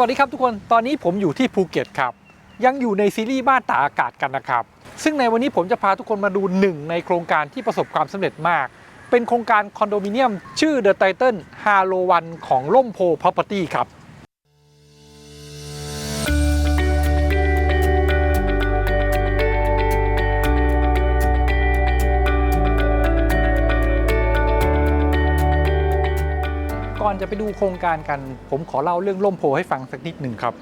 วัสดีครับทุกคน ตอนนี้ผมอยู่ที่ภูเก็ตครับ ยังอยู่ในซีรีส์บ้านตากอากาศกันนะครับ ซึ่งในวันนี้ผมจะพาทุกคนมาดูหนึ่งในโครงการที่ประสบความสำเร็จมาก เป็นโครงการคอนโดมิเนียม ชื่อ The Titan h a l o วันของล่มโพ Property ครับ อนจะไปดูโครงการกัน ผมขอเล่าเรื่องล่มโพให้ฟังสักนิดหนึ่งครับ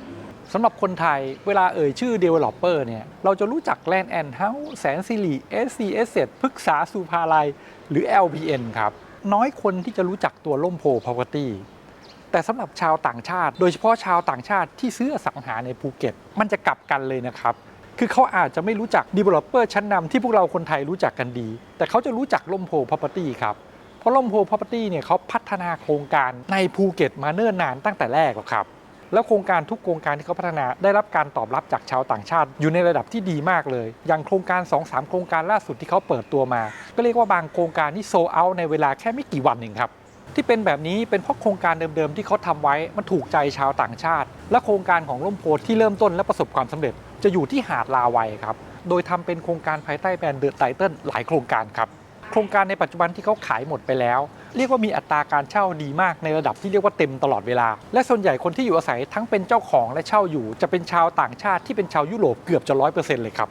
สำหรับคนไทยเวลาเอ่ยชื่อ Developer เนี่ยเราจะรู้จัก Land and House แสนสิริ SC Asset พฤกษาสุภาลัย หรือ LPN ครับ น้อยคนที่จะรู้จักตัวล่มโพ Property แต่สำหรับชาวต่างชาติ โดยเฉพาะชาวต่างชาติที่ซื้ออสังหาในภูเก็ต มันจะกลับกันเลยนะครับ คือเขาอาจจะไม่รู้จัก Developer ชั้นนำที่พวกเราคนไทยรู้จักกันดี แต่เขาจะรู้จักล่มโพ Property ครับ เพราะล่มโพ property เนี่ยเขาพัฒนาโครงการในภูเก็ตมาเนิ่นนานตั้งแต่แรกหรอกครับ แล้วโครงการทุกโครงการที่เขาพัฒนาได้รับการตอบรับจากชาวต่างชาติ อยู่ในระดับที่ดีมากเลย อย่างโครงการ 2-3 โครงการล่าสุดที่เขาเปิดตัวมา ก็เรียกว่าบางโครงการที่โซเอาในเวลาแค่ไม่กี่วันเองครับที่เป็นแบบนี้เป็นเพราะโครงการเดิมๆที่เขาทำไว้มันถูกใจชาวต่างชาติ และโครงการของล่มโพที่เริ่มต้นและประสบความสำเร็จ จะอยู่ที่หาดลาวัยครับ โดยทำเป็นโครงการภายใต้แบรนด์เดอะไตเติลหลายโครงการครับ ครงการในปัจจุบันที่เขาขายหมดไปแล้ว เรียกว่ามีอัตราการเช่าดีมากในระดับที่เรียกว่าเต็มตลอดเวลา และส่วนใหญ่คนที่อยู่อาศัยทั้งเป็นเจ้าของและเช่าอยู่ จะเป็นชาวต่างชาติที่เป็นชาวยุโรปเกือบจะร้อยเปอร์เซ็นต์เลยครับ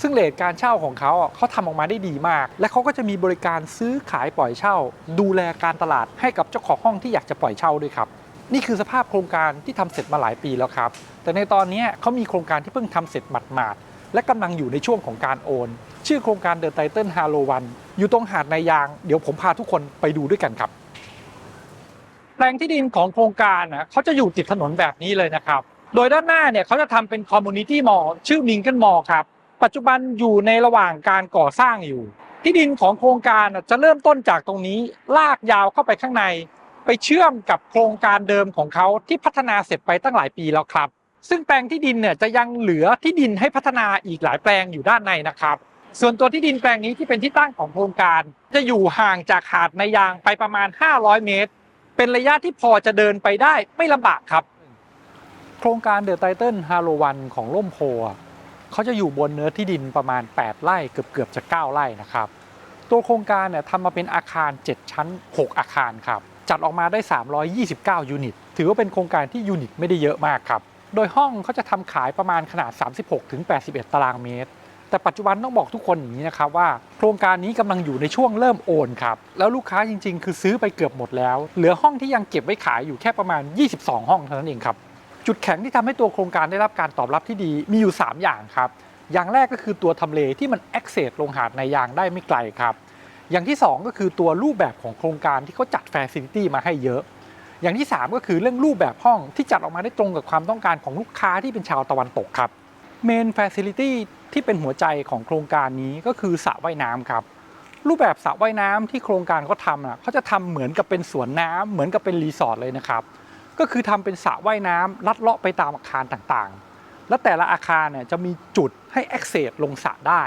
ซึ่งเลทการเช่าของเขาเขาทำออกมาได้ดีมาก และเขาก็จะมีบริการซื้อขายปล่อยเช่า ดูแลการตลาดให้กับเจ้าของห้องที่อยากจะปล่อยเช่าด้วยครับ นี่คือสภาพโครงการที่ทำเสร็จมาหลายปีแล้วครับ แต่ในตอนนี้เขามีโครงการที่เพิ่งทำเสร็จหมาดๆ และกำลังอยู่ในช่วงของการโอน ชื่อโครงการ The Titan h a l o วันอยู่ตรงหาดนายาง เดี๋ยวผมพาทุกคนไปดูด้วยกันครับ แปลงที่ดินของโครงการนะเขาจะอยู่ติดถนนแบบนี้เลยนะครับ โดยด้านหน้าเนี่ยเขาจะทำเป็นคอมมูนิตี้มอลชื่อมิงกิลมอลครับปัจจุบันอยู่ในระหว่างการก่อสร้างอยู่ ที่ดินของโครงการน่ะจะเริ่มต้นจากตรงนี้ลากยาวเข้าไปข้างใน ไปเชื่อมกับโครงการเดิมของเขาที่พัฒนาเสร็จไปตั้งหลายปีแล้วครับ ซึ่งแปลงที่ดินเนี่ยจะยังเหลือที่ดินให้พัฒนาอีกหลายแปลงอยู่ด้านในนะครับ ส่วนตัวที่ดินแปลงนี้ที่เป็นที่ตั้งของโครงการ จะอยู่ห่างจากหาดในยางไปประมาณ 500 เมตร เป็นระยะที่พอจะเดินไปได้ไม่ลำบากครับ โครงการเดอะไตเติลฮาโลวันของล่มโพเขาจะอยู่บนเนื้อที่ดินประมาณ 8 ไร่เกือบเกือบจะ 9 ไร่นะครับ ตัวโครงการเนี่ยทำมาเป็นอาคาร 7 ชั้น 6 อาคารครับจัดออกมาได้ 329 ยูนิต ถือว่าเป็นโครงการที่ยูนิตไม่ได้เยอะมากครับ โดยห้องเขาจะทำขายประมาณขนาด 36-81 ตารางเมตร แต่ปัจจุบันต้องบอกทุกคนอย่างนี้นะครับว่า โครงการนี้กำลังอยู่ในช่วงเริ่มโอนครับ แล้วลูกค้าจริง ๆ คือซื้อไปเกือบหมดแล้ว เหลือห้องที่ยังเก็บไว้ขายอยู่แค่ประมาณ 22 ห้องเท่านั้นเองครับ จุดแข็งที่ทำให้ตัวโครงการได้รับการตอบรับที่ดีมีอยู่ 3 อย่างครับ อย่างแรกก็คือตัวทำเลที่มัน access ลงหาดในยางได้ไม่ไกลครับ อย่างที่ 2 ก็คือตัวรูปแบบของโครงการที่เขาจัด Facility มาให้เยอะ อย่างที่ 3 ก็คือเรื่องรูปแบบห้องที่จัดออกมาได้ตรงกับความต้องการของลูกค้าที่เป็นชาวตะวันตกครับ Main Facility ที่เป็นหัวใจของโครงการนี้ก็คือสระว่ายน้ำครับ รูปแบบสระว่ายน้ำที่โครงการเขาทำอะเขาจะทำเหมือนกับเป็นสวนน้ำเหมือนกับเป็นรีสอร์ทเลยนะครับก็คือทำเป็นสระว่ายน้ำลัดเลาะไปตามอาคารต่างๆ และแต่ละอาคารเนี่ยจะมีจุดให้ access ลงสระได้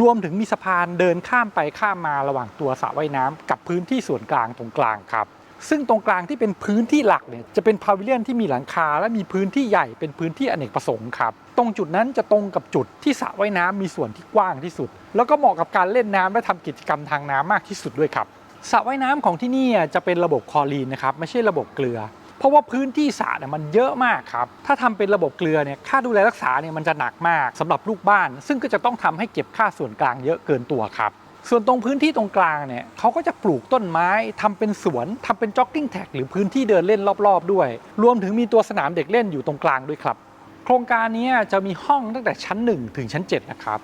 รวมถึงมีสะพานเดินข้ามไปข้ามมาระหว่างตัวสระว่ายน้ำกับพื้นที่ส่วนกลางตรงกลางครับ ซึ่งตรงกลางที่เป็นพื้นที่หลักเนี่ยจะเป็นพาวิเลียนที่มีหลังคา และมีพื้นที่ใหญ่เป็นพื้นที่อเนกประสงค์ครับ ตรงจุดนั้นจะตรงกับจุดที่สระว่ายน้ำมีส่วนที่กว้างที่สุด แล้วก็เหมาะกับการเล่นน้ำและทำกิจกรรมทางน้ำมากที่สุดด้วยครับสระว่ายน้ำของที่นี่อะจะเป็นระบบคลอรีนนะครับไม่ใช่ระบบเกลือ เพราะว่าพื้นที่สระเนี่ยมันเยอะมากครับถ้าทำเป็นระบบเกลือเนี่ยค่าดูแลรักษาเนี่ยมันจะหนักมากสำหรับลูกบ้าน ซึ่งก็จะต้องทำให้เก็บค่าส่วนกลางเยอะเกินตัวครับ ส่วนตรงพื้นที่ตรงกลางเนี่ยเขาก็จะปลูกต้นไม้ทำเป็นสวนทำเป็นจ็อกกิ้งแท็กหรือพื้นที่เดินเล่นรอบๆ ด้วย รวมถึงมีตัวสนามเด็กเล่นอยู่ตรงกลางด้วยครับ โครงการนี้จะมีห้องตั้งแต่ชั้น 1 ถึงชั้น7นะครับ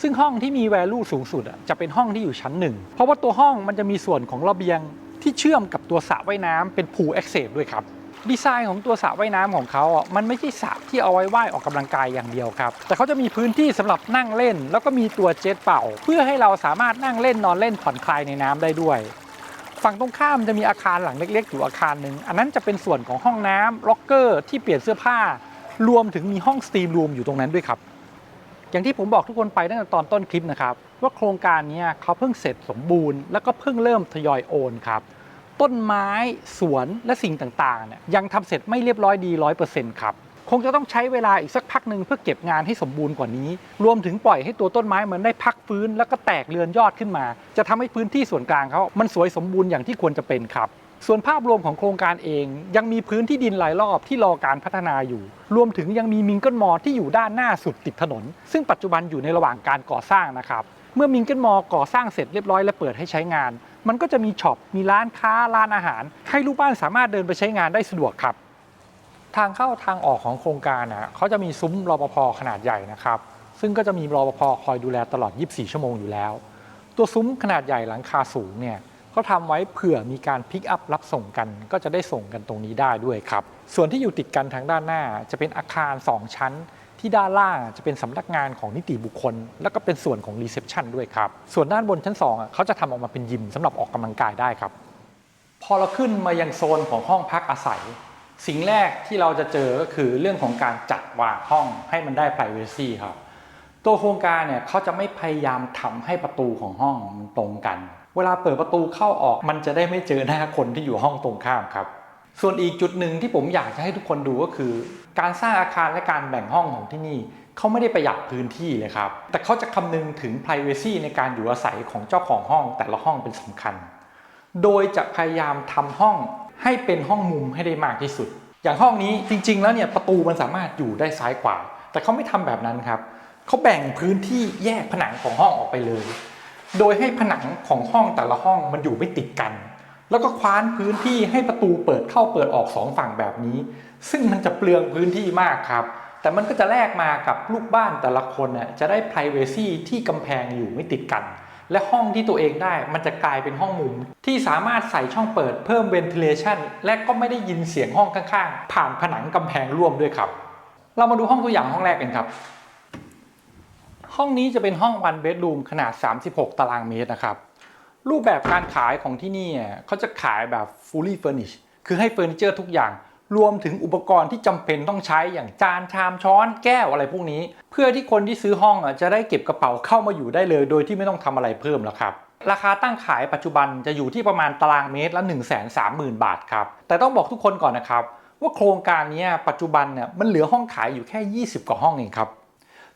ซึ่งห้องที่มี value สูงสุดจะเป็นห้องที่อยู่ชั้น 1 เพราะว่าตัวห้องมันจะมีส่วนของระเบียงที่เชื่อมกับตัวสระว่ายน้ำเป็น pool access ด้วยครับ ดีไซน์ของตัวสระว่ายน้ำของเขาอะมันไม่ใช่สระที่เอาไว้ว่ายออกกำลังกายอย่างเดียวครับ แต่เขาจะมีพื้นที่สำหรับนั่งเล่น แล้วก็มีตัวเจ็ตเป่า เพื่อให้เราสามารถนั่งเล่นนอนเล่นผ่อนคลายในน้ำได้ด้วย ฝั่งตรงข้ามจะมีอาคารหลังเล็ก ๆ อยู่อาคารหนึ่งอันนั้นจะเป็นส่วนของห้องน้ำล็อกเกอร์ที่เปลี่ยนเสื้อผ้า รวมถึงมีห้องสตรีมรูมอยู่ตรงนั้นด้วยครับอย่างที่ผมบอกทุกคนไปตั้งแต่ตอนต้นคลิปนะครับว่าโครงการนี้เขาเพิ่งเสร็จสมบูรณ์ แล้วก็เพิ่งเริ่มทยอยโอนครับ ต้นไม้สวนและสิ่งต่างๆเนี่ยยังทำเสร็จไม่เรียบร้อยดีร้อยเปอร์เซ็นต์ครับคงจะต้องใช้เวลาอีกสักพักหนึ่งเพื่อเก็บงานให้สมบูรณ์กว่านี้ รวมถึงปล่อยให้ตัวต้นไม้มันได้พักฟื้นแล้วก็แตกเรือนยอดขึ้นมา จะทำให้พื้นที่ส่วนกลางเขามันสวยสมบูรณ์อย่างที่ควรจะเป็นครับ ส่วนภาพรวมของโครงการเอง ยังมีพื้นที่ดินหลายรอบที่รอการพัฒนาอยู่ รวมถึงยังมีมิงเกิลมอลที่อยู่ด้านหน้าสุดติดถนน ซึ่งปัจจุบันอยู่ในระหว่างการก่อสร้างนะครับ เมื่อมิงเกิลมอลก่อสร้างเสร็จเรียบร้อยและเปิดให้ใช้งาน มันก็จะมีช็อปมีร้านค้าร้านอาหาร ให้ลูกบ้านสามารถเดินไปใช้งานได้สะดวกครับ ทางเข้าทางออกของโครงการนะเขาจะมีซุ้มรปภขนาดใหญ่นะครับ ซึ่งก็จะมีรปภคอยดูแลตลอด 24 ชั่วโมงอยู่แล้ว ตัวซุ้มขนาดใหญ่หลังคาสูงเนี่ยเขาทำไว้เผื่อมีการพิกอัพรับส่งกัน ก็จะได้ส่งกันตรงนี้ได้ด้วยครับ ส่วนที่อยู่ติดกันทางด้านหน้าจะเป็นอาคาร 2 ชั้น ที่ด้านล่างจะเป็นสำนักงานของนิติบุคคล แล้วก็เป็นส่วนของรีเซพชันด้วยครับ ส่วนด้านบนชั้น2อะเขาจะทำออกมาเป็นยิมสำหรับออกกำลังกายได้ครับ พอเราขึ้นมายังโซนของห้องพักอาศัย สิ่งแรกที่เราจะเจอก็คือเรื่องของการจัดวางห้องให้มันได้ privacy ครับ ตัวโครงการเนี่ยเขาจะไม่พยายามทำให้ประตูของห้องมันตรงกัน เวลาเปิดประตูเข้าออกมันจะได้ไม่เจอหน้าคนที่อยู่ห้องตรงข้ามครับ ส่วนอีกจุดหนึ่งที่ผมอยากจะให้ทุกคนดูก็คือ การสร้างอาคารและการแบ่งห้องของที่นี่เขาไม่ได้ประหยัดพื้นที่เลยครับ แต่เขาจะคำนึงถึง privacy ในการอยู่อาศัยของเจ้าของห้องแต่ละห้องเป็นสำคัญ โดยจะพยายามทำห้องให้เป็นห้องมุมให้ได้มากที่สุด อย่างห้องนี้จริง ๆ แล้วเนี่ยประตูมันสามารถอยู่ได้ซ้ายขวา แต่เขาไม่ทำแบบนั้นครับเขาแบ่งพื้นที่แยกผนังของห้องออกไปเลย โดยให้ผนังของห้องแต่ละห้องมันอยู่ไม่ติดกัน แล้วก็คว้านพื้นที่ให้ประตูเปิดเข้าเปิดออกสองฝั่งแบบนี้ ซึ่งมันจะเปลืองพื้นที่มากครับ แต่มันก็จะแลกมากับลูกบ้านแต่ละคนน่ะจะได้ p r i เวซีที่กำแพงอยู่ไม่ติดกัน และห้องที่ตัวเองได้มันจะกลายเป็นห้องมุม ที่สามารถใส่ช่องเปิดเพิ่ม ventilation และก็ไม่ได้ยินเสียงห้องข้างๆ ผ่านผนังกำแพงร่วมด้วยครับ เรามาดูห้องตัวอย่างห้องแรกกันครับ ห้องนี้จะเป็นห้อง one bedroom ขนาด 36 ตารางเมตรนะครับ รูปแบบการขายของที่นี่เขาจะขายแบบ fully furnished คือให้เฟอร์นิเจอร์ทุกอย่าง รวมถึงอุปกรณ์ที่จำเป็นต้องใช้อย่างจานชามช้อนแก้วอะไรพวกนี้ เพื่อที่คนที่ซื้อห้องจะได้เก็บกระเป๋าเข้ามาอยู่ได้เลย โดยที่ไม่ต้องทำอะไรเพิ่มแล้วครับราคาตั้งขายปัจจุบันจะอยู่ที่ประมาณตารางเมตรละ1 3 0 0 0 0 บาทครับ แต่ต้องบอกทุกคนก่อนนะครับ ว่าโครงการนี้ปัจจุบันเนี่ยมันเหลือห้องขายอยู่แค่ 20 กว่าห้องเองครับ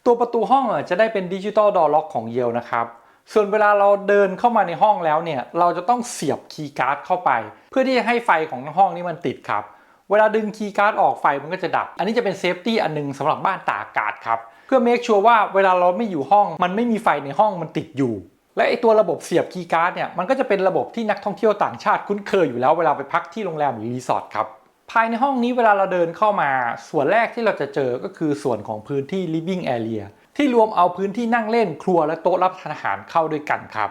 ตัวประตูห้องจะได้เป็นดิจิตอลดอล็อกของเยลนะครับ ส่วนเวลาเราเดินเข้ามาในห้องแล้วเนี่ย เราจะต้องเสียบคีย์การ์ดเข้าไป เพื่อที่จะให้ไฟของห้องนี้มันติดครับ เวลาดึงคีย์การ์ดออกไฟมันก็จะดับ อันนี้จะเป็นเซฟตี้อันหนึงสำหรับบ้านตากอากาศครับ เพื่อเมคชัวร์ว่าเวลาเราไม่อยู่ห้อง มันไม่มีไฟในห้องมันติดอยู่ และไอตัวระบบเสียบคีย์การ์ดเนี่ย มันก็จะเป็นระบบที่นักท่องเที่ยวต่างชาติคุ้นเคยอยู่แล้วเวลาไปพักที่โรงแรมหรือรีสอร์ทครับ ภายในห้องนี้เวลาเราเดินเข้ามา ส่วนแรกที่เราจะเจอก็คือส่วนของพื้นที่ living area ที่รวมเอาพื้นที่นั่งเล่นครัวและโต๊ะรับประทานอาหารเข้าด้วยกันครับ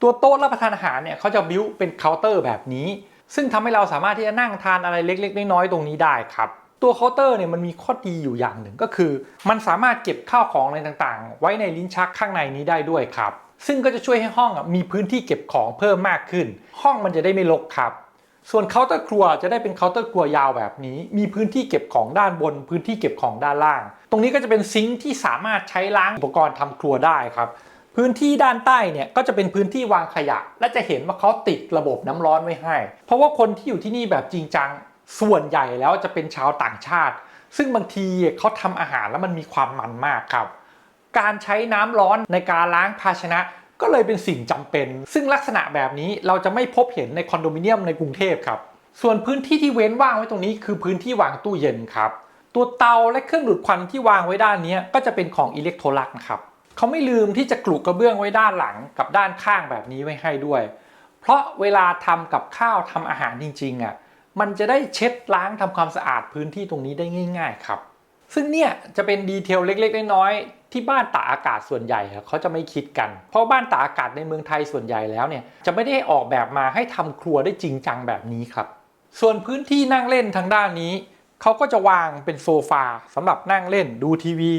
ตัวโต๊ะรับประทานอาหารเนี่ยเขาจะบิ้วเป็นเคาน์เตอร์แบบนี้ ซึ่งทำให้เราสามารถที่จะนั่งทานอะไรเล็ก ๆ น้อยๆตรงนี้ได้ครับตัวเคาน์เตอร์เนี่ยมันมีข้อดีอยู่อย่างหนึ่งก็คือ มันสามารถเก็บข้าวของอะไรต่างๆ ไว้ในลิ้นชักข้างในนี้ได้ด้วยครับ ซึ่งก็จะช่วยให้ห้องมีพื้นที่เก็บของเพิ่มมากขึ้น ห้องมันจะได้ไม่รกครับ ส่วนเคาน์เตอร์ครัวจะได้เป็นเคาน์เตอร์ครัวยาวแบบนี้ มีพื้นที่เก็บของด้านบน พื้นที่เก็บของด้านล่าง ตรงนี้ก็จะเป็นซิงค์ที่สามารถใช้ล้างอุปกรณ์ทำครัวได้ครับพื้นที่ด้านใต้เนี่ยก็จะเป็นพื้นที่วางขยะ และจะเห็นว่าเขาติดระบบน้ำร้อนไว้ให้ เพราะว่าคนที่อยู่ที่นี่แบบจริงจังส่วนใหญ่แล้วจะเป็นชาวต่างชาติ ซึ่งบางทีเขาทำอาหารแล้วมันมีความมันมากครับ การใช้น้ำร้อนในการล้างภาชนะก็เลยเป็นสิ่งจำเป็น ซึ่งลักษณะแบบนี้เราจะไม่พบเห็นในคอนโดมิเนียมในกรุงเทพครับ ส่วนพื้นที่ที่เว้นว่างไว้ตรงนี้คือพื้นที่วางตู้เย็นครับ ตัวเตาและเครื่องดูดควันที่วางไว้ด้านนี้ก็จะเป็นของอิเล็กโทรลักนะครับเขาไม่ลืมที่จะกลุกกระเบื้องไว้ด้านหลังกับด้านข้างแบบนี้ไว้ให้ด้วย เพราะเวลาทำกับข้าวทำอาหารจริงๆอะมันจะได้เช็ดล้างทำความสะอาดพื้นที่ตรงนี้ได้ง่าย ๆ ครับ ซึ่งเนี่ยจะเป็นดีเทลเล็กๆน้อยๆที่บ้านตากอากาศส่วนใหญ่เขาจะไม่คิดกัน เพราะบ้านตากอากาศในเมืองไทยส่วนใหญ่แล้วเนี่ยจะไม่ได้ออกแบบมาให้ทำครัวได้จริงจังแบบนี้ครับ ส่วนพื้นที่นั่งเล่นทางด้านนี้ เขาก็จะวางเป็นโซฟาสำหรับนั่งเล่นดูทีวี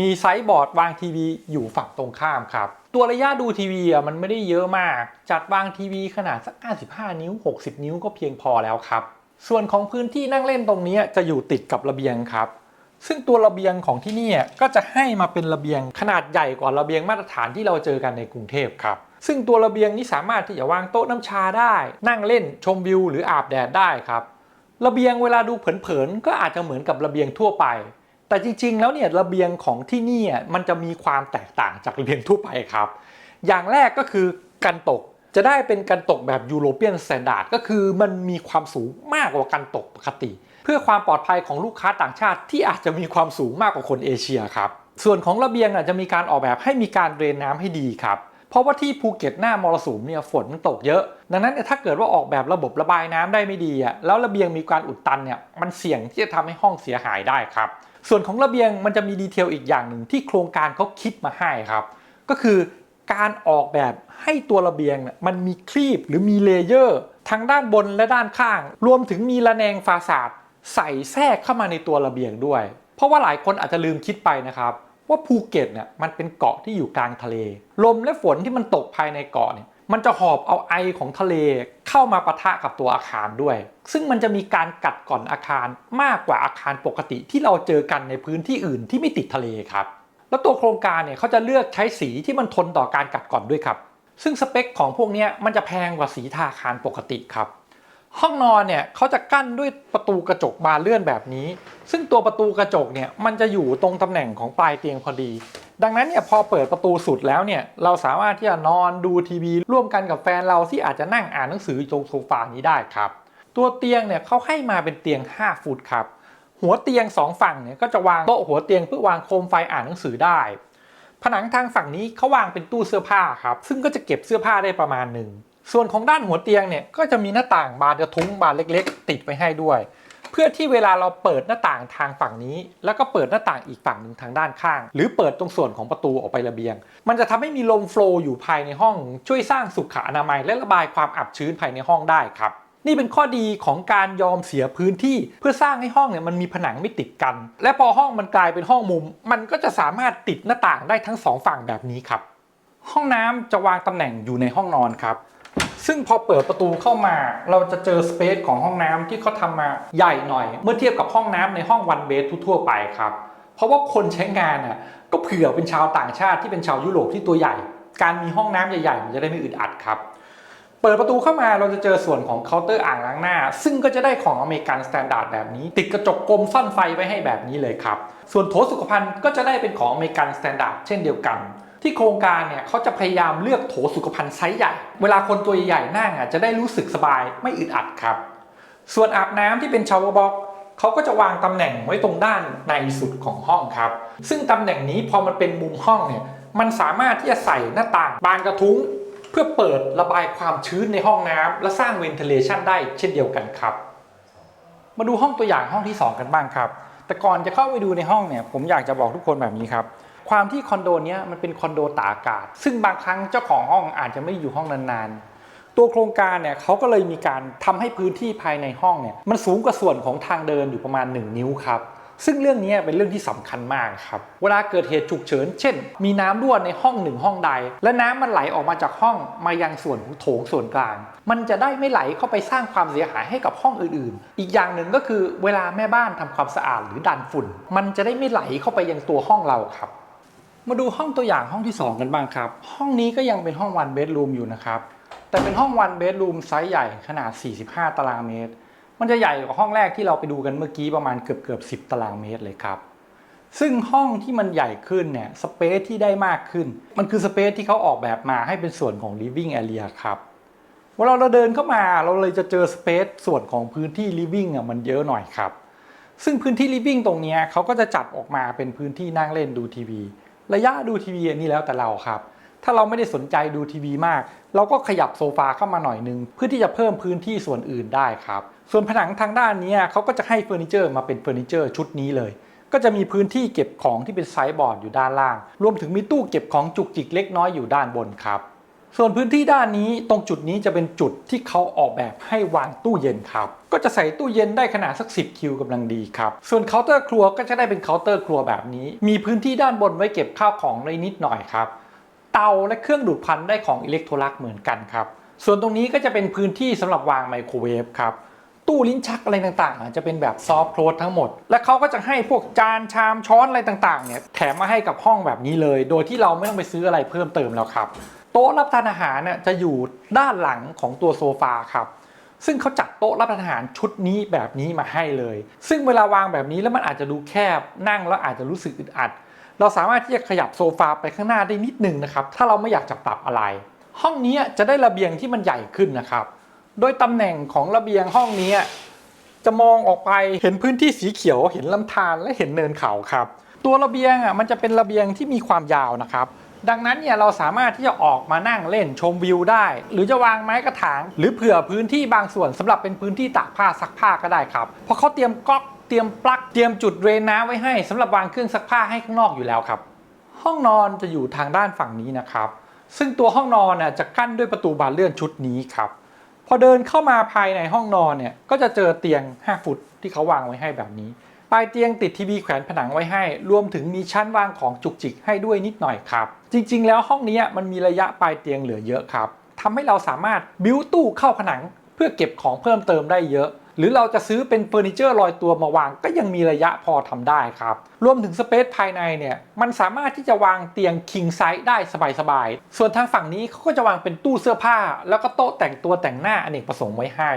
มีไซส์บอร์ดวางทีวีอยู่ฝั่งตรงข้ามครับ ตัวระยะดูทีวีอะมันไม่ได้เยอะมาก จัดวางทีวีขนาดสัก 55 นิ้ว 60 นิ้วก็เพียงพอแล้วครับ ส่วนของพื้นที่นั่งเล่นตรงนี้จะอยู่ติดกับระเบียงครับ ซึ่งตัวระเบียงของที่นี่ก็จะให้มาเป็นระเบียงขนาดใหญ่กว่าระเบียงมาตรฐานที่เราเจอกันในกรุงเทพครับซึ่งตัวระเบียงนี้สามารถที่จะวางโต๊ะน้ำชาได้ นั่งเล่นชมวิวหรืออาบแดดได้ครับ ระเบียงเวลาดูเผินๆก็อาจจะเหมือนกับระเบียงทั่วไป แต่จริงๆ แล้วเนี่ยระเบียงของที่นี่มันจะมีความแตกต่างจากระเบียงทั่วไปครับ อย่างแรกก็คือกันตกจะได้เป็นกันตกแบบยูโรเปียนสแตนดาร์ดก็คือมันมีความสูงมากกว่ากันตกปกติ เพื่อความปลอดภัยของลูกค้าต่างชาติที่อาจจะมีความสูงมากกว่าคนเอเชียครับส่วนของระเบียงอะจะมีการออกแบบให้มีการเดรนน้ำให้ดีครับ เพราะว่าที่ภูเก็ตหน้ามรสุมเนี่ยฝนมันตกเยอะ ดังนั้นถ้าเกิดว่าออกแบบระบบระบายน้ำได้ไม่ดีอะแล้วระเบียงมีการอุดตันเนี่ยมันเสี่ยงที่จะทำให้ห้องเสียหายได้ครับ ส่วนของระเบียงมันจะมีดีเทลอีกอย่างหนึ่งที่โครงการเขาคิดมาให้ครับ ก็คือการออกแบบให้ตัวระเบียงเนี่ยมันมีครีบหรือมีเลเยอร์ทั้งด้านบนและด้านข้าง รวมถึงมีระแนงฟาสาดใส่แทรกเข้ามาในตัวระเบียงด้วย เพราะว่าหลายคนอาจจะลืมคิดไปนะครับ ว่าภูเก็ตเนี่ยมันเป็นเกาะที่อยู่กลางทะเล ลมและฝนที่มันตกภายในเกาะเนี่ยมันจะหอบเอาไอของทะเลเข้ามาปะทะกับตัวอาคารด้วย ซึ่งมันจะมีการกัดก่อนอาคารมากกว่าอาคารปกติที่เราเจอกันในพื้นที่อื่นที่ไม่ติดทะเลครับ แล้วตัวโครงการเนี่ยเขาจะเลือกใช้สีที่มันทนต่อการกัดก่อนด้วยครับ ซึ่งสเปคของพวกนี้มันจะแพงกว่าสีทาอาคารปกติครับ ห้องนอนเนี่ยเขาจะกั้นด้วยประตูกระจกบานเลื่อนแบบนี้ ซึ่งตัวประตูกระจกเนี่ยมันจะอยู่ตรงตำแหน่งของปลายเตียงพอดี ดังนั้นเนี่ยพอเปิดประตูสุดแล้วเนี่ยเราสามารถที่จะนอนดูทีวีร่วมกันกับแฟนเราที่อาจจะนั่งอ่านหนังสืออยู่ตรงโซฟานี้ได้ครับ ตัวเตียงเนี่ยเขาให้มาเป็นเตียง 5 ฟุตครับ หัวเตียง 2 ฝั่งเนี่ยก็จะวางโต๊ะหัวเตียงเพื่อวางโคมไฟอ่านหนังสือได้ ผนังทางฝั่งนี้เขาวางเป็นตู้เสื้อผ้าครับซึ่งก็จะเก็บเสื้อผ้าได้ประมาณหนึ่ง ส่วนของด้านหัวเตียงเนี่ยก็จะมีหน้าต่างบานกระทุ้งบานเล็ก ๆ ติดไว้ให้ด้วย เพื่อที่เวลาเราเปิดหน้าต่างทางฝั่งนี้ แล้วก็เปิดหน้าต่างอีกฝั่งหนึ่งทางด้านข้าง หรือเปิดตรงส่วนของประตูออกไประเบียง มันจะทำให้มีลมโฟล์อยู่ภายในห้อง ช่วยสร้างสุขอนามัย และระบายความอับชื้นภายในห้องได้ครับนี่เป็นข้อดีของการยอมเสียพื้นที่ เพื่อสร้างให้ห้องเนี่ยมันมีผนังไม่ติดกัน และพอห้องมันกลายเป็นห้องมุม มันก็จะสามารถติดหน้าต่างได้ทั้งสองฝั่งแบบนี้ครับ ห้องน้ำจะวางตำแหน่งอยู่ในห้องนอนครับ ซึ่งพอเปิดประตูเข้ามา เราจะเจอสเปซของห้องน้ำที่เขาทำมาใหญ่หน่อย เมื่อเทียบกับห้องน้ำในห้องวันเบสทั่วไปครับ เพราะว่าคนใช้งานน่ะก็เผื่อเป็นชาวต่างชาติที่เป็นชาวยุโรปที่ตัวใหญ่ การมีห้องน้ำใหญ่ๆมันจะได้ไม่อึดอัดครับเปิดประตูเข้ามาเราจะเจอส่วนของเคาน์เตอร์อ่างล้างหน้า ซึ่งก็จะได้ของอเมริกันสแตนดาร์ดแบบนี้ ติดกระจกกลมซ่อนไฟไว้ให้แบบนี้เลยครับ ส่วนโถสุขภัณฑ์ก็จะได้เป็นของอเมริกันสแตนดาร์ดเช่นเดียวกัน ที่โครงการเนี่ยเขาจะพยายามเลือกโถสุขภัณฑ์ไซส์ใหญ่ เวลาคนตัวใหญ่ๆนั่งอะจะได้รู้สึกสบายไม่อึดอัดครับ ส่วนอาบน้ำที่เป็นชาวบ็อกเขาก็จะวางตำแหน่งไว้ตรงด้านในสุดของห้องครับ ซึ่งตำแหน่งนี้พอมันเป็นมุมห้องเนี่ย มันสามารถที่จะใส่หน้าต่างบานกระทุ้ง เพื่อเปิดระบายความชื้นในห้องน้ำและสร้างเวนเทเลชันได้เช่นเดียวกันครับ มาดูห้องตัวอย่างห้องที่ 2 กันบ้างครับ แต่ก่อนจะเข้าไปดูในห้องเนี่ย ผมอยากจะบอกทุกคนแบบนี้ครับ ความที่คอนโดเนี้ยมันเป็นคอนโดตากอากาศ ซึ่งบางครั้งเจ้าของห้องอาจจะไม่อยู่ห้องนานๆ ตัวโครงการเนี่ยเขาก็เลยมีการทำให้พื้นที่ภายในห้องเนี่ยมันสูงกว่าส่วนของทางเดินอยู่ประมาณ 1 นิ้วครับซึ่งเรื่องนี้เป็นเรื่องที่สำคัญมากครับ เวลาเกิดเหตุฉุกเฉิน เช่น มีน้ำรั่วในห้องหนึ่งห้องใด และน้ำมันไหลออกมาจากห้องมายังส่วนของโถงส่วนกลาง มันจะได้ไม่ไหลเข้าไปสร้างความเสียหายให้กับห้องอื่นๆ อีกอย่างหนึ่งก็คือเวลาแม่บ้านทำความสะอาดหรือดันฝุ่น มันจะได้ไม่ไหลเข้าไปยังตัวห้องเราครับ มาดูห้องตัวอย่างห้องที่ 2 กันบ้างครับ ห้องนี้ก็ยังเป็นห้องวันเบดรูมอยู่นะครับ แต่เป็นห้องวันเบดรูมไซส์ใหญ่ขนาด 45 ตารางเมตร มันจะใหญ่กว่าห้องแรกที่เราไปดูกันเมื่อกี้ประมาณเกือบเกือบ10ตารางเมตรเลยครับ ซึ่งห้องที่มันใหญ่ขึ้นเนี่ยสเปซที่ได้มากขึ้น มันคือสเปซที่เขาออกแบบมาให้เป็นส่วนของ living area ครับเวลาเราเดินเข้ามาเราเลยจะเจอสเปซส่วนของพื้นที่ living อะมันเยอะหน่อยครับ ซึ่งพื้นที่ living ตรงนี้เขาก็จะจัดออกมาเป็นพื้นที่นั่งเล่นดูทีวี ระยะดูทีวีอันนี้แล้วแต่เราครับ ถ้าเราไม่ได้สนใจดูทีวีมาก เราก็ขยับโซฟาเข้ามาหน่อยนึง เพื่อที่จะเพิ่มพื้นที่ส่วนอื่นได้ครับ ส่วนผนังทางด้านนี้เขาก็จะให้เฟอร์นิเจอร์มาเป็นเฟอร์นิเจอร์ชุดนี้เลย ก็จะมีพื้นที่เก็บของที่เป็นไซส์บอร์ดอยู่ด้านล่าง รวมถึงมีตู้เก็บของจุกจิกเล็กน้อยอยู่ด้านบนครับ ส่วนพื้นที่ด้านนี้ตรงจุดนี้จะเป็นจุดที่เขาออกแบบให้วางตู้เย็นครับ ก็จะใส่ตู้เย็นได้ขนาดสัก 10 คิวกำลังดีครับ ส่วนเคาน์เตอร์ครัวก็จะได้เป็นเคาน์เตอร์ครัวแบบนี้ มีพื้นที่ด้านบนไว้เก็บข้าวของได้นิดหน่อยครับ เตาและเครื่องดูดควันได้ของอิเล็กโทรลักเหมือนกันครับ ส่วนตรงนี้ก็จะเป็นพื้นที่สำหรับวางไมโครเวฟครับตู้ลิ้นชักอะไรต่างๆ จะเป็นแบบซอฟต์โคลสทั้งหมด และเขาก็จะให้พวกจานชามช้อนอะไรต่างๆเนี่ยแถมมาให้กับห้องแบบนี้เลย โดยที่เราไม่ต้องไปซื้ออะไรเพิ่มเติมแล้วครับ โต๊ะรับทานอาหารเนี่ยจะอยู่ด้านหลังของตัวโซฟาครับ ซึ่งเขาจัดโต๊ะรับทานอาหารชุดนี้แบบนี้มาให้เลย ซึ่งเวลาวางแบบนี้แล้วมันอาจจะดูแคบนั่งแล้วอาจจะรู้สึกอึดอัด เราสามารถที่จะขยับโซฟาไปข้างหน้าได้นิดนึงนะครับ ถ้าเราไม่อยากจะปรับอะไร ห้องนี้จะได้ระเบียงที่มันใหญ่ขึ้นนะครับ โดยตำแหน่งของระเบียงห้องนี้จะมองออกไปเห็นพื้นที่สีเขียว เห็นลำธารและเห็นเนินเขาครับ ตัวระเบียงอะมันจะเป็นระเบียงที่มีความยาวนะครับ ดังนั้นเนี่ยเราสามารถที่จะออกมานั่งเล่นชมวิวได้ หรือจะวางไม้กระถาง หรือเผื่อพื้นที่บางส่วนสำหรับเป็นพื้นที่ตากผ้าซักผ้าก็ได้ครับเพราะเขาเตรียมก๊อกเตรียมปลั๊กเตรียมจุดเรนน้ำไว้ให้สำหรับวางเครื่องซักผ้าให้ข้างนอกอยู่แล้วครับ ห้องนอนจะอยู่ทางด้านฝั่งนี้นะครับ ซึ่งตัวห้องนอนน่ะจะกั้นด้วยประตูบานเลื่อนชุดนี้ครับพอเดินเข้ามาภายในห้องนอนเนี่ยก็จะเจอเตียง 5 ฟุตที่เขาวางไว้ให้แบบนี้ ลายเตียงติดทีวีแขวนผนังไว้ให้ รวมถึงมีชั้นวางของจุกจิกให้ด้วยนิดหน่อยครับ จริง ๆ แล้วห้องนี้มันมีระยะปลายเตียงเหลือเยอะครับทำให้เราสามารถบิ้วตู้เข้าผนัง เพื่อเก็บของเพิ่มเติมได้เยอะ หรือเราจะซื้อเป็นเฟอร์นิเจอร์ลอยตัวมาวางก็ยังมีระยะพอทำได้ครับ รวมถึงสเปซภายในเนี่ยมันสามารถที่จะวางเตียงคิงไซส์ได้สบายๆ ส่วนทางฝั่งนี้เขาก็จะวางเป็นตู้เสื้อผ้า แล้วก็โต๊ะแต่งตัวแต่งหน้าอเนกประสงค์ไว้ให้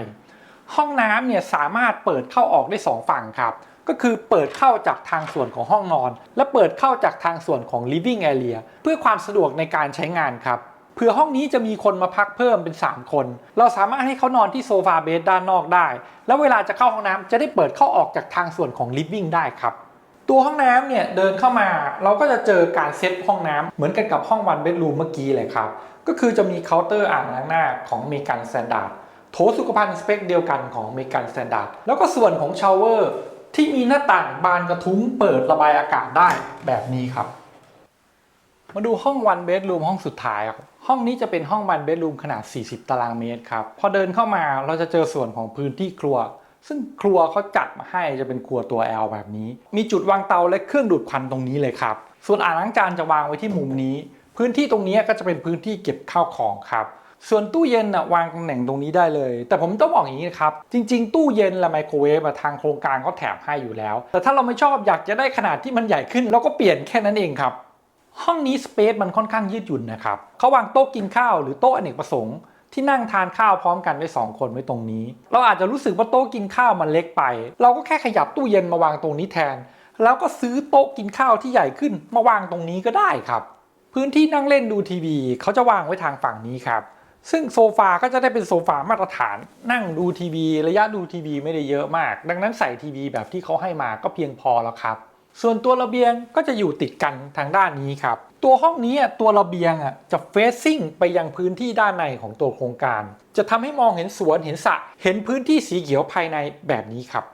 ห้องน้ำเนี่ยสามารถเปิดเข้าออกได้สองฝั่งครับ ก็คือเปิดเข้าจากทางส่วนของห้องนอน และเปิดเข้าจากทางส่วนของ living area เพื่อความสะดวกในการใช้งานครับเผื่อห้องนี้จะมีคนมาพักเพิ่มเป็น 3 คน เราสามารถให้เขานอนที่โซฟาเบดด้านนอกได้ แล้วเวลาจะเข้าห้องน้ำจะได้เปิดเข้าออกจากทางส่วนของ living ได้ครับ ตัวห้องน้ำเนี่ยเดินเข้ามาเราก็จะเจอการเซตห้องน้ำเหมือนกันกับห้องวันเบดรูมเมื่อกี้เลยครับ ก็คือจะมีเคาน์เตอร์อ่างล้างหน้าของเมกันสแตนดาร์ดโถสุขภัณฑ์สเปคเดียวกันของเมกันสแตนดาร์ดแล้วก็ส่วนของชาวเวอร์ ที่มีหน้าต่างบานกระทุ้งเปิดระบายอากาศได้แบบนี้ครับ มาดูห้องวันเบดรูมห้องสุดท้ายครับห้องนี้จะเป็นห้องวันเบดรูมขนาด 40 ตารางเมตรครับ พอเดินเข้ามาเราจะเจอส่วนของพื้นที่ครัว ซึ่งครัวเขาจัดมาให้จะเป็นครัวตัว L แบบนี้ มีจุดวางเตาและเครื่องดูดควันตรงนี้เลยครับ ส่วนอ่างล้างจานจะวางไว้ที่มุมนี้ พื้นที่ตรงนี้ก็จะเป็นพื้นที่เก็บข้าวของครับ ส่วนตู้เย็นน่ะวางตำแหน่งตรงนี้ได้เลย แต่ผมต้องบอกอย่างนี้นะครับ จริง ๆ ตู้เย็นและไมโครเวฟทางโครงการเขาแถมให้อยู่แล้ว แต่ถ้าเราไม่ชอบอยากจะได้ขนาดที่มันใหญ่ขึ้นเราก็เปลี่ยนแค่นั้นเองครับ ห้องนี้สเปซมันค่อนข้างยืดหยุ่นนะครับเขาวางโต๊ะกินข้าวหรือโต๊ะอเนกประสงค์ที่นั่งทานข้าวพร้อมกันไว้สองคนไว้ตรงนี้ เราอาจจะรู้สึกว่าโต๊ะกินข้าวมันเล็กไป เราก็แค่ขยับตู้เย็นมาวางตรงนี้แทน แล้วก็ซื้อโต๊ะกินข้าวที่ใหญ่ขึ้นมาวางตรงนี้ก็ได้ครับ พื้นที่นั่งเล่นดูทีวีเขาจะวางไว้ทางฝั่งนี้ครับ ซึ่งโซฟาก็จะได้เป็นโซฟามาตรฐาน นั่งดูทีวีระยะดูทีวีไม่ได้เยอะมาก ดังนั้นใส่ทีวีแบบที่เขาให้มาก็เพียงพอแล้วครับ ส่วนตัวระเบียงก็จะอยู่ติดกันทางด้านนี้ครับ ตัวห้องนี้ตัวระเบียงจะเฟซซิ่งไปยังพื้นที่ด้านในของตัวโครงการ จะทำให้มองเห็นสวนเห็นสระเห็นพื้นที่สีเขียวภายในแบบนี้ครับ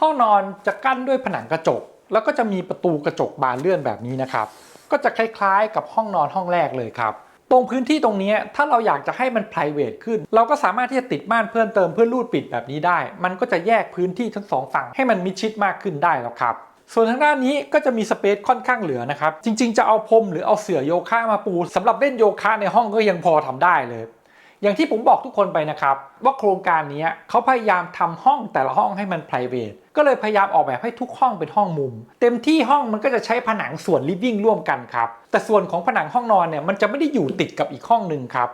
ห้องนอนจะกั้นด้วยผนังกระจก แล้วก็จะมีประตูกระจกบานเลื่อนแบบนี้นะครับก็จะคล้ายๆ กับห้องนอนห้องแรกเลยครับ ตรงพื้นที่ตรงนี้ถ้าเราอยากจะให้มัน p r i v a t ขึ้น เราก็สามารถที่จะติดม่านเพิ่มเติมเพื่อรูดปิดแบบนี้ได้ มันก็จะแยกพื้นที่ทั้งสองฝั่งให้มันมิดชิดมากขึ้นได้แล้วครับส่วนทางด้านนี้ก็จะมีสเปซค่อนข้างเหลือนะครับ จริงๆ จะเอาพรมหรือเอาเสื่อโยคะมาปูสำหรับเล่นโยคะในห้องก็ยังพอทำได้เลย อย่างที่ผมบอกทุกคนไปนะครับ ว่าโครงการนี้เขาพยายามทำห้องแต่ละห้องให้มัน p r i v a t e ก็เลยพยายามออกแบบให้ทุกห้องเป็นห้องมุม เต็มที่ห้องมันก็จะใช้ผนังส่วน living ร่วมกันครับแต่ส่วนของผนังห้องนอนเนี่ยมันจะไม่ได้อยู่ติดกับอีกห้องหนึ่งครับ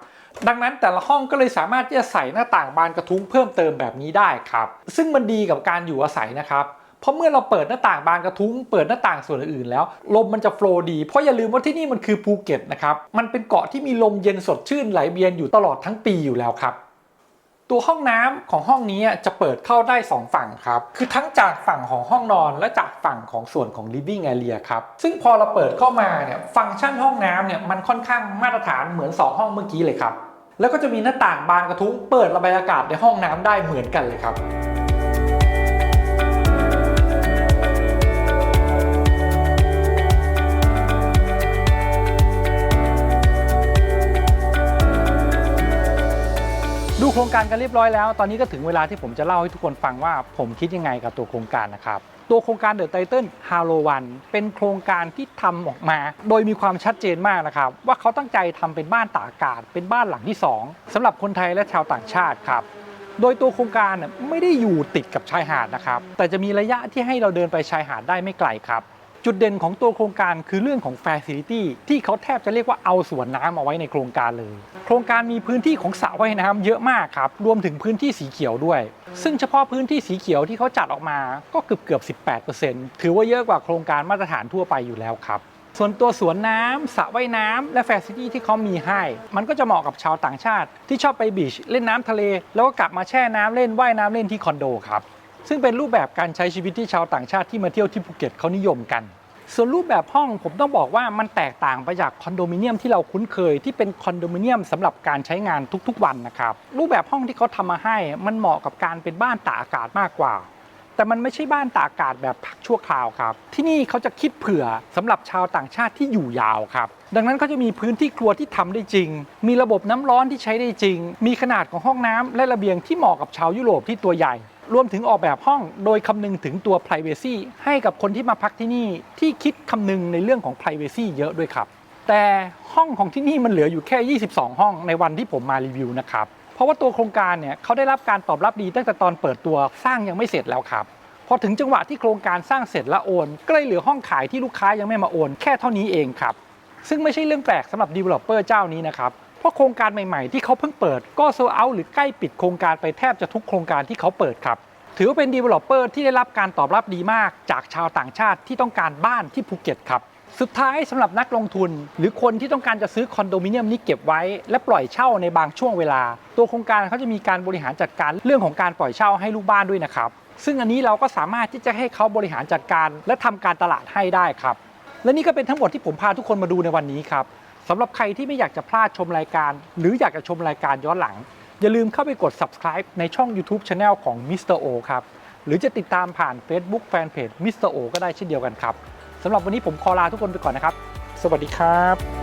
ดังนั้นแต่ละห้องก็เลยสามารถที่จะใส่หน้าต่างบานกระทุ้งเพิ่มเติมแบบนี้ได้ครับ ซึ่งมันดีกับการอยู่อาศัยนะครับเพราะเมื่อเราเปิดหน้าต่างบานกระทุ้งเปิดหน้าต่างส่วนอื่นแล้ว ลมมันจะโฟล์ดี เพราะอย่าลืมว่าที่นี่มันคือภูเก็ตนะครับ มันเป็นเกาะที่มีลมเย็นสดชื่นไหลเวียนอยู่ตลอดทั้งปีอยู่แล้วครับ ตัวห้องน้ำของห้องนี้จะเปิดเข้าได้ 2 ฝั่งครับ คือทั้งจากฝั่งของห้องนอนและจากฝั่งของส่วนของ living area ครับ ซึ่งพอเราเปิดเข้ามาเนี่ยฟังก์ชันห้องน้ำเนี่ยมันค่อนข้างมาตรฐานเหมือน 2 ห้องเมื่อกี้เลยครับ แล้วก็จะมีหน้าต่างบานกระทุ้งเปิดระบายอากาศในห้องน้ำได้เหมือนกันเลยครับ การกันเรียบร้อยแล้ว ตอนนี้ก็ถึงเวลาที่ผมจะเล่าให้ทุกคนฟังว่าผมคิดยังไงกับตัวโครงการนะครับตัวโครงการเดอะไทเทิลฮาโลวันเป็นโครงการที่ทำออกมา โดยมีความชัดเจนมากนะครับ ว่าเขาตั้งใจทำเป็นบ้านตากอากาศ เป็นบ้านหลังที่ 2สำหรับคนไทยและชาวต่างชาติครับโดยตัวโครงการน่ะไม่ได้อยู่ติดกับชายหาดนะครับ แต่จะมีระยะที่ให้เราเดินไปชายหาดได้ไม่ไกลครับ จุดเด่นของตัวโครงการคือเรื่องของ Facility ที่เขาแทบจะเรียกว่าเอาสวนน้ำเอาไว้ในโครงการเลย โครงการมีพื้นที่ของสระว่ายน้ำเยอะมากครับ รวมถึงพื้นที่สีเขียวด้วย ซึ่งเฉพาะพื้นที่สีเขียวที่เขาจัดออกมาก็เกือบเกือบ 18%ถือว่าเยอะกว่าโครงการมาตรฐานทั่วไปอยู่แล้วครับส่วนตัวสวนน้ำสระว่ายน้ำและแฟซิลิตี้ที่เขามีให้ มันก็จะเหมาะกับชาวต่างชาติ ที่ชอบไปบีชเล่นน้ำทะเล แล้วก็กลับมาแช่น้ำเล่นว่ายน้ำเล่นที่คอนโดครับ ซึ่งเป็นรูปแบบการใช้ชีวิตที่ชาวต่างชาติที่มาเที่ยวที่ภูเก็ตเขานิยมกัน ส่วนรูปแบบห้องผมต้องบอกว่ามันแตกต่างไปจากคอนโดมิเนียมที่เราคุ้นเคยที่เป็นคอนโดมิเนียมสำหรับการใช้งานทุกๆวันนะครับรูปแบบห้องที่เขาทำมาให้มันเหมาะกับการเป็นบ้านตากอากาศมากกว่าแต่มันไม่ใช่บ้านตากอากาศแบบพักชั่วคราวครับ ที่นี่เขาจะคิดเผื่อสำหรับชาวต่างชาติที่อยู่ยาวครับ ดังนั้นเขาจะมีพื้นที่ครัวที่ทำได้จริง มีระบบน้ำร้อนที่ใช้ได้จริง มีขนาดของห้องน้ำและระเบียงที่เหมาะกับชาวยุโรปที่ตัวใหญ่ รวมถึงออกแบบห้องโดยคำนึงถึงตัว Privacy ให้กับคนที่มาพักที่นี่ที่คิดคำนึงในเรื่องของ Privacy เยอะด้วยครับ แต่ห้องของที่นี่มันเหลืออยู่แค่ 22 ห้องในวันที่ผมมารีวิวนะครับ เพราะว่าตัวโครงการเนี่ยเขาได้รับการตอบรับดีตั้งแต่ตอนเปิดตัวสร้างยังไม่เสร็จแล้วครับพอถึงจังหวะที่โครงการสร้างเสร็จและโอนก็เลยเหลือห้องขายที่ลูกค้ายังไม่มาโอน แค่เท่านี้เองครับซึ่งไม่ใช่เรื่องแปลกสำหรับ developer เจ้านี้นะครับ เพราะโครงการใหม่ๆ ที่เขาเพิ่งเปิดก็โซเอาหรือใกล้ปิดโครงการไปแทบจะทุกโครงการที่เขาเปิดครับ ถือว่าเป็น developer ที่ได้รับการตอบรับดีมาก จากชาวต่างชาติที่ต้องการบ้านที่ภูเก็ตครับสุดท้ายสำหรับนักลงทุน หรือคนที่ต้องการจะซื้อคอนโดมิเนียมนี้เก็บไว้ และปล่อยเช่าในบางช่วงเวลา ตัวโครงการเขาจะมีการบริหารจัดการเรื่องของการปล่อยเช่าให้ลูกบ้านด้วยนะครับ ซึ่งอันนี้เราก็สามารถที่จะให้เขาบริหารจัดการ และทำการตลาดให้ได้ครับ และนี่ก็เป็นทั้งหมดที่ผมพาทุกคนมาดูในวันนี้ครับ สำหรับใครที่ไม่อยากจะพลาดชมรายการ หรืออยากจะชมรายการย้อนหลัง อย่าลืมเข้าไปกด subscribe ในช่อง YouTube Channel ของ Mr. O ครับ หรือจะติดตามผ่าน Facebook Fanpage Mr. O ก็ได้เช่นเดียวกันครับสำหรับวันนี้ผมขอลาทุกคนไปก่อนนะครับ สวัสดีครับ